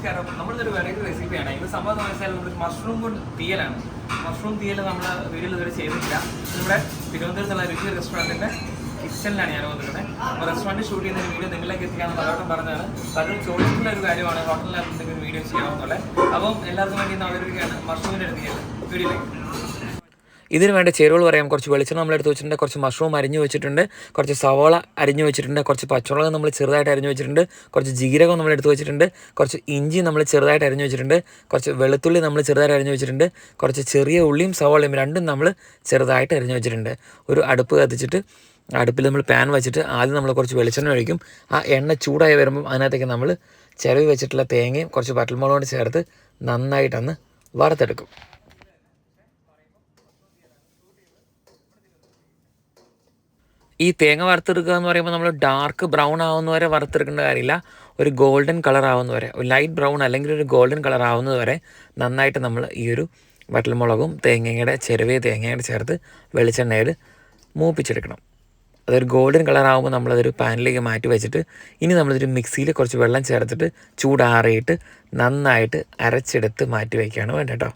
നമസ്കാരം. നമ്മളിതൊരു വെറൈറ്റി റെസിപ്പിയാണ് ഇത് സംഭവം എന്ന് വെച്ചാൽ നമ്മൾ മഷ്റൂം കൊണ്ട് തീയലാണ്. മഷ്റൂം തീയൽ നമ്മൾ വീട്ടിൽ ഇതുവരെ ചെയ്തിട്ടില്ല. ഇവിടെ തിരുവനന്തപുരത്തുള്ള രുചി റെസ്റ്റോറന്റിന്റെ കിച്ചണിലാണ് ഞാൻ വന്നിരിക്കുന്നത് അപ്പോൾ റെസ്റ്റോറന്റ് ഷൂട്ട് ചെയ്യുന്ന വീഡിയോ നിങ്ങളിലേക്ക് എത്തിക്കാമെന്ന് പലവട്ടം പറഞ്ഞതാണ്. പലരും ചോദിച്ചിട്ടുള്ള ഒരു കാര്യമാണ്. ഹോട്ടലിൽ എന്തെങ്കിലും വീഡിയോ ചെയ്യാമെന്നുള്ളത് അപ്പം എല്ലാവർക്കും വേണ്ടി നമ്മൾ അവതരിപ്പിക്കുകയാണ് മഷ്റൂമിന്റെ ഒരു തീയൽ വീഡിയോയിലേക്ക് ഇതിന് വേണ്ട ചേരുവകൾ പറയാം. കുറച്ച് വെളിച്ചെണ്ണ നമ്മൾ എടുത്ത് വെച്ചിട്ടുണ്ട്. കുറച്ച് മഷ്റൂം അരിഞ്ഞു വെച്ചിട്ടുണ്ട്. കുറച്ച് സവോള അരിഞ്ഞു വെച്ചിട്ടുണ്ട്. കുറച്ച് പച്ചമുളക് നമ്മൾ ചെറുതായിട്ട് അരിഞ്ഞു വെച്ചിട്ടുണ്ട്. കുറച്ച് ജീരകം നമ്മൾ എടുത്ത് വെച്ചിട്ടുണ്ട്. കുറച്ച് ഇഞ്ചി നമ്മൾ ചെറുതായിട്ട് അരിഞ്ഞു വെച്ചിട്ടുണ്ട്. കുറച്ച് വെളുത്തുള്ളി നമ്മൾ ചെറുതായിട്ട് അരിഞ്ഞു വെച്ചിട്ടുണ്ട്. കുറച്ച് ചെറിയ ഉള്ളിയും സവോളയും രണ്ടും നമ്മൾ ചെറുതായിട്ട് അരിഞ്ഞു വെച്ചിട്ടുണ്ട്. ഒരു അടുപ്പ് കത്തിച്ചിട്ട് അടുപ്പിൽ നമ്മൾ പാൻ വെച്ചിട്ട് ആദ്യം നമ്മൾ കുറച്ച് വെളിച്ചെണ്ണ ഒഴിക്കും. ആ എണ്ണ ചൂടായി വരുമ്പം അതിനകത്തേക്ക് നമ്മൾ ചിലവ് വെച്ചിട്ടുള്ള തേങ്ങയും കുറച്ച് പട്ടൽമുളകൊണ്ട് ചേർത്ത് നന്നായിട്ടൊന്ന് വറുത്തെടുക്കും. ഈ തേങ്ങ വറുത്തെടുക്കുക എന്ന് പറയുമ്പോൾ നമ്മൾ ഡാർക്ക് ബ്രൗൺ ആവുന്ന വരെ വറുത്തെടുക്കേണ്ട കാര്യമില്ല. ഒരു ഗോൾഡൻ കളർ ആവുന്ന വരെ ലൈറ്റ് ബ്രൗൺ അല്ലെങ്കിൽ ഒരു ഗോൾഡൻ കളർ ആവുന്നത് വരെ നന്നായിട്ട് നമ്മൾ ഈ ഒരു വറ്റൽമുളകും തേങ്ങയുടെ ചെരുവേ തേങ്ങയുടെ ചേർത്ത് വെളിച്ചെണ്ണയിൽ മൂപ്പിച്ചെടുക്കണം. അതൊരു ഗോൾഡൻ കളർ ആകുമ്പോൾ നമ്മളതൊരു പാനിലേക്ക് മാറ്റി വെച്ചിട്ട് ഇനി നമ്മളിതൊരു മിക്സിയിൽ കുറച്ച് വെള്ളം ചേർത്തിട്ട് ചൂടാറിയിട്ട് നന്നായിട്ട് അരച്ചെടുത്ത് മാറ്റി വയ്ക്കുകയാണ് വേണ്ടത് കേട്ടോ.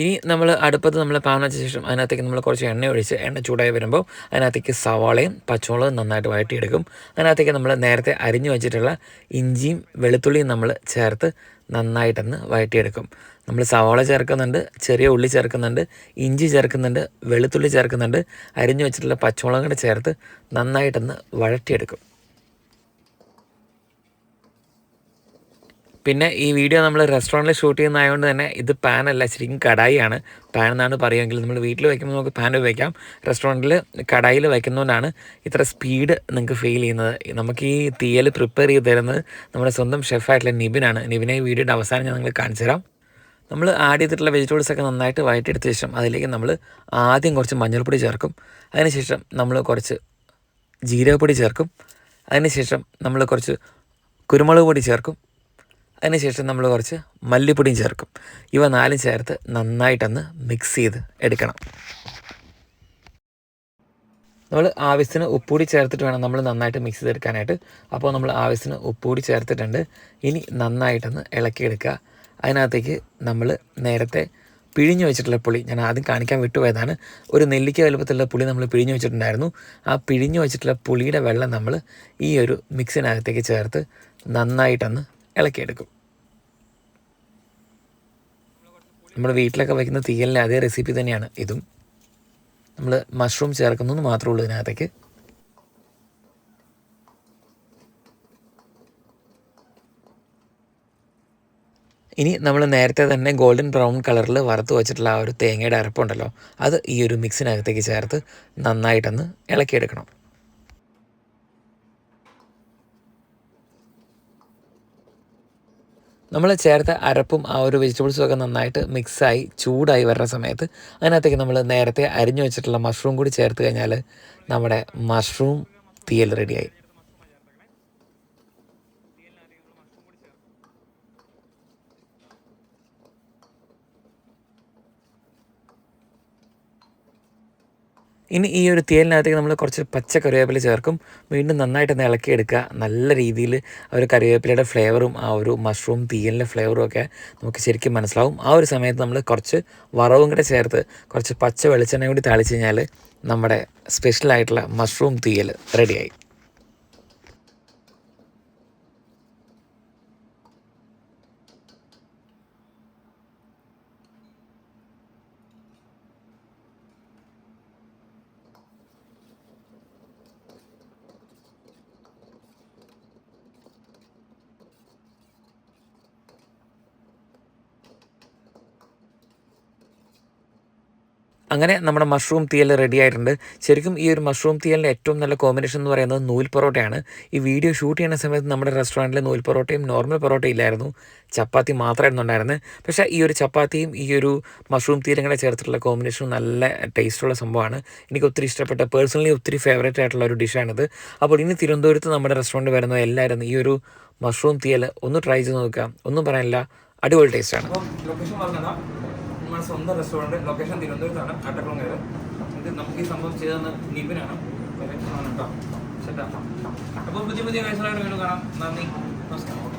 ഇനി നമ്മൾ അടുപ്പത്ത് നമ്മൾ പാൻ വെച്ച ശേഷം അതിനകത്തേക്ക് നമ്മൾ കുറച്ച് എണ്ണ ഒഴിച്ച് എണ്ണ ചൂടായി വരുമ്പോൾ അതിനകത്തേക്ക് സവാളയും പച്ചമുളകും നന്നായിട്ട് വഴറ്റിയെടുക്കും. അതിനകത്തേക്ക് നമ്മൾ നേരത്തെ അരിഞ്ഞു വെച്ചിട്ടുള്ള ഇഞ്ചിയും വെളുത്തുള്ളിയും നമ്മൾ ചേർത്ത് നന്നായിട്ടൊന്ന് വഴറ്റിയെടുക്കും. നമ്മൾ സവാള ചേർക്കുന്നുണ്ട് ചെറിയ ഉള്ളി ചേർക്കുന്നുണ്ട് ഇഞ്ചി ചേർക്കുന്നുണ്ട് വെളുത്തുള്ളി ചേർക്കുന്നുണ്ട് അരിഞ്ഞു വെച്ചിട്ടുള്ള പച്ചമുളകും ചേർത്ത് നന്നായിട്ടൊന്ന് വഴറ്റിയെടുക്കും. പിന്നെ ഈ വീഡിയോ നമ്മൾ റെസ്റ്റോറന്റിൽ ഷൂട്ട് ചെയ്യുന്നതായതുകൊണ്ട് തന്നെ ഇത് പാനല്ല ശരിക്കും കടായിയാണ്. പാൻ എന്നാണ് പറയുമെങ്കിൽ നമ്മൾ വീട്ടിൽ വയ്ക്കുമ്പോൾ നമുക്ക് പാൻ ഉപയോഗിക്കാം. റെസ്റ്റോറന്റിൽ കടായിൽ വയ്ക്കുന്നതുകൊണ്ടാണ് ഇത്ര സ്പീഡ് നിങ്ങൾക്ക് ഫീൽ ചെയ്യുന്നത്. നമുക്ക് ഈ തീയൽ പ്രിപ്പയർ ചെയ്ത് തരുന്നത് നമ്മുടെ സ്വന്തം ഷെഫായിട്ടുള്ള നിബിനാണ് നിബിനെ ഈ വീഡിയോയുടെ അവസാനം ഞാൻ നിങ്ങൾക്ക് കാണിച്ചു തരാം. നമ്മൾ ആഡ് ചെയ്തിട്ടുള്ള വെജിറ്റബിൾസ് ഒക്കെ നന്നായിട്ട് വഴറ്റിയെടുത്ത ശേഷം അതിലേക്ക് നമ്മൾ ആദ്യം കുറച്ച് മഞ്ഞൾപ്പൊടി ചേർക്കും. അതിനുശേഷം നമ്മൾ കുറച്ച് ജീരകപ്പൊടി ചേർക്കും. അതിനുശേഷം നമ്മൾ കുറച്ച് കുരുമുളക് പൊടി ചേർക്കും. അതിനുശേഷം നമ്മൾ കുറച്ച് മല്ലിപ്പൊടിയും ചേർക്കും. ഇവ നാലും ചേർത്ത് നന്നായിട്ടൊന്ന് മിക്സ് ചെയ്ത് എടുക്കണം. നമ്മൾ ആവശ്യത്തിന് ഉപ്പുകൂടി ചേർത്തിട്ട് വേണം നമ്മൾ നന്നായിട്ട് മിക്സ് ചെയ്തെടുക്കാനായിട്ട്. അപ്പോൾ നമ്മൾ ആവശ്യത്തിന് ഉപ്പുകൂടി ചേർത്തിട്ടുണ്ട്. ഇനി നന്നായിട്ടൊന്ന് ഇളക്കിയെടുക്കുക. അതിനകത്തേക്ക് നമ്മൾ നേരത്തെ പിഴിഞ്ഞു വെച്ചിട്ടുള്ള പുളി ഞാൻ ആദ്യം കാണിക്കാൻ വിട്ടുപോയതാണ്. ഒരു നെല്ലിക്ക വലുപ്പത്തിലുള്ള പുളി നമ്മൾ പിഴിഞ്ഞു വെച്ചിട്ടുണ്ടായിരുന്നു. ആ പിഴിഞ്ഞു വെച്ചിട്ടുള്ള പുളിയുടെ വെള്ളം നമ്മൾ ഈ ഒരു മിക്സിനകത്തേക്ക് ചേർത്ത് നന്നായിട്ടൊന്ന് ഇളക്കിയെടുക്കും. നമ്മൾ വീട്ടിലൊക്കെ വയ്ക്കുന്ന തീയലിന്റെ അതേ റെസിപ്പി തന്നെയാണ്. ഇതും നമ്മൾ മഷ്റൂം ചേർക്കുന്നു മാത്രമേ ഉള്ളൂ ഇതിനകത്തേക്ക്. ഇനി നമ്മൾ നേരത്തെ തന്നെ ഗോൾഡൻ ബ്രൗൺ കളറിൽ വറുത്ത് വെച്ചിട്ടുള്ള ആ ഒരു തേങ്ങയുടെ അരപ്പുണ്ടല്ലോ അത് ഈ ഒരു മിക്സിനകത്തേക്ക് ചേർത്ത് നന്നായിട്ടൊന്ന് ഇളക്കിയെടുക്കണം. നമ്മൾ ചേർത്ത അരപ്പും ആ ഒരു വെജിറ്റബിൾസും ഒക്കെ നന്നായിട്ട് മിക്സായി ചൂടായി വരുന്ന സമയത്ത് അതിനകത്തേക്ക് നമ്മൾ നേരത്തെ അരിഞ്ഞു വെച്ചിട്ടുള്ള മഷ്റൂം കൂടി ചേർത്ത് കഴിഞ്ഞാൽ നമ്മുടെ മഷ്റൂം തീയൽ റെഡിയായി ഇനി ഈ ഒരു തേലിനകത്തേക്ക് നമ്മൾ കുറച്ച് പച്ച കറിവേപ്പില ചേർക്കും. വീണ്ടും നന്നായിട്ടൊന്ന് ഇളക്കിയെടുക്കുക. നല്ല രീതിയിൽ ആ ഒരു കറിവേപ്പിലയുടെ ഫ്ലേവറും ആ ഒരു മഷ്റൂം തീയലിന്റെ ഫ്ലേവറും ഒക്കെ നമുക്ക് ശരിക്കും മനസ്സിലാവും. ആ ഒരു സമയത്ത് നമ്മൾ കുറച്ച് വറവും കൂടെ ചേർത്ത് കുറച്ച് പച്ച വെളിച്ചെണ്ണ കൂടി തളിച്ച് കഴിഞ്ഞാൽ നമ്മുടെ സ്പെഷ്യലായിട്ടുള്ള മഷ്റൂം തീയൽ റെഡിയായി. അങ്ങനെ നമ്മുടെ മഷ്റൂം തീയൽ റെഡി ആയിട്ടുണ്ട്. ശരിക്കും ഈ ഒരു മഷ്റൂം തീയലിന്റെ ഏറ്റവും നല്ല കോമ്പിനേഷൻ എന്ന് പറയുന്നത് നൂൽ പൊറോട്ടയാണ്. ഈ വീഡിയോ ഷൂട്ട് ചെയ്യുന്ന സമയത്ത് നമ്മുടെ റെസ്റ്റോറന്റിൽ നൂൽ പൊറോട്ടയും നോർമൽ പൊറോട്ടയും ഇല്ലായിരുന്നു. ചപ്പാത്തി മാത്രമായിരുന്നു ഉണ്ടായിരുന്നത് പക്ഷേ ഈ ഒരു ചപ്പാത്തിയും ഈ ഒരു മഷ്റൂം തീരും കൂടെ ചേർത്തിട്ടുള്ള കോമ്പിനേഷൻ നല്ല ടേസ്റ്റുള്ള സംഭവമാണ്. എനിക്ക് ഒത്തിരി ഇഷ്ടപ്പെട്ട പേഴ്സണലി ഒത്തിരി ഫേവറേറ്റ് ആയിട്ടുള്ള ഒരു ഡിഷാണിത് അപ്പോൾ ഇനി തിരുവനന്തപുരത്ത് നമ്മുടെ റെസ്റ്റോറന്റ് വരുന്ന എല്ലാവരും ഈ ഒരു മഷ്റൂം തീയൽ ഒന്ന് ട്രൈ ചെയ്ത് നോക്കുക. ഒന്നും പറയാനില്ല. അടിപൊളി ടേസ്റ്റാണ് ലൊക്കേഷൻ നമ്മുടെ സ്വന്തം റെസ്റ്റോറന്റ് ലൊക്കേഷൻ തിരുവനന്തപുരത്താണ്. അട്ടക്കുളങ്ങര ഇത് നമുക്ക് ഈ സംഭവം ചെയ്തതെന്ന് നിബിനാണ്. കേട്ടോ. ശരി അപ്പോൾ പുതിയ പുതിയ കാഴ്ചകളായിട്ട് വീണ്ടും കാണാം. നന്ദി. നമസ്കാരം.